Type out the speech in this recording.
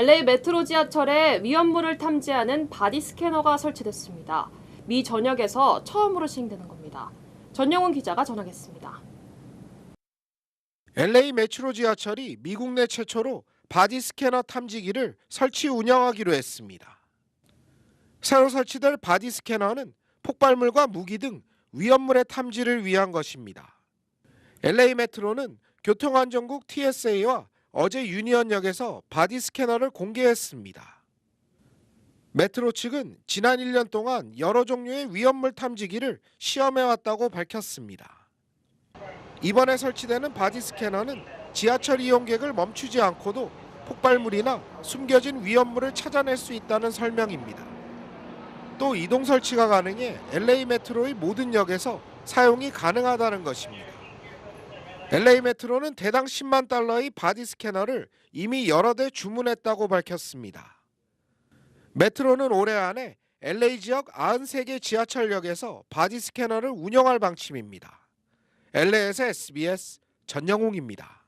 LA 메트로 지하철에 위험물을 탐지하는 바디 스캐너가 설치됐습니다. 미 전역에서 처음으로 시행되는 겁니다. 전영훈 기자가 전하겠습니다. LA 메트로 지하철이 미국 내 최초로 바디 스캐너 탐지기를 설치 운영하기로 했습니다. 새로 설치될 바디 스캐너는 폭발물과 무기 등 위험물의 탐지를 위한 것입니다. LA 메트로는 교통안전국 TSA와 어제 유니언역에서 바디 스캐너를 공개했습니다. 메트로 측은 지난 1년 동안 여러 종류의 위험물 탐지기를 시험해 왔다고 밝혔습니다. 이번에 설치되는 바디 스캐너는 지하철 이용객을 멈추지 않고도 폭발물이나 숨겨진 위험물을 찾아낼 수 있다는 설명입니다. 또 이동 설치가 가능해 LA 메트로의 모든 역에서 사용이 가능하다는 것입니다. LA 메트로는 대당 10만 달러의 바디 스캐너를 이미 여러 대 주문했다고 밝혔습니다. 메트로는 올해 안에 LA 지역 93개 지하철역에서 바디 스캐너를 운영할 방침입니다. LA에서 SBS 전영웅입니다.